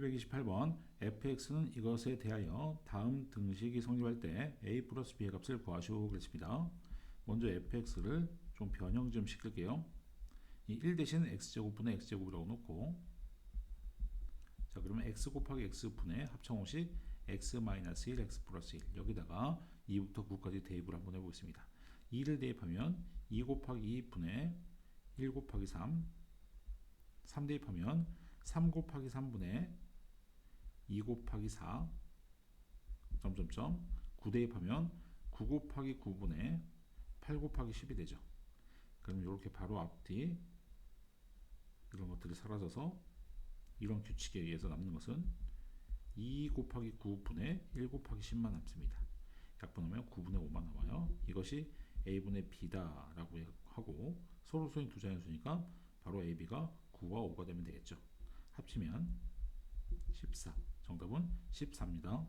728번 fx는 이것에 대하여 다음 등식이 성립할 때 a 플러스 b의 값을 구하시오 그랬습니다. 먼저 fx를 좀 변형 좀 시킬게요. 이 1 대신 x제곱분의 x제곱이라고 놓고 자 그러면 x 곱하기 x분의 합성호식 x 마이너스 1 x 플러스 1 여기다가 2부터 9까지 대입을 한번 해보겠습니다. 2를 대입하면 2 곱하기 2분의 1 곱하기 3 3 대입하면 3 곱하기 3분의 2 곱하기 4 점점점 9 대입하면 9 곱하기 9분의 8 곱하기 10이 되죠. 그럼 이렇게 바로 앞뒤 이런 것들이 사라져서 이런 규칙에 의해서 남는 것은 2 곱하기 9분의 1 곱하기 10만 남습니다. 약분하면 9분의 5만 나와요. 이것이 a분의 b다라고 하고 서로 수인 두 자연수니까 바로 ab가 9와 5가 되면 되겠죠. 합치면 14. 정답은 14입니다.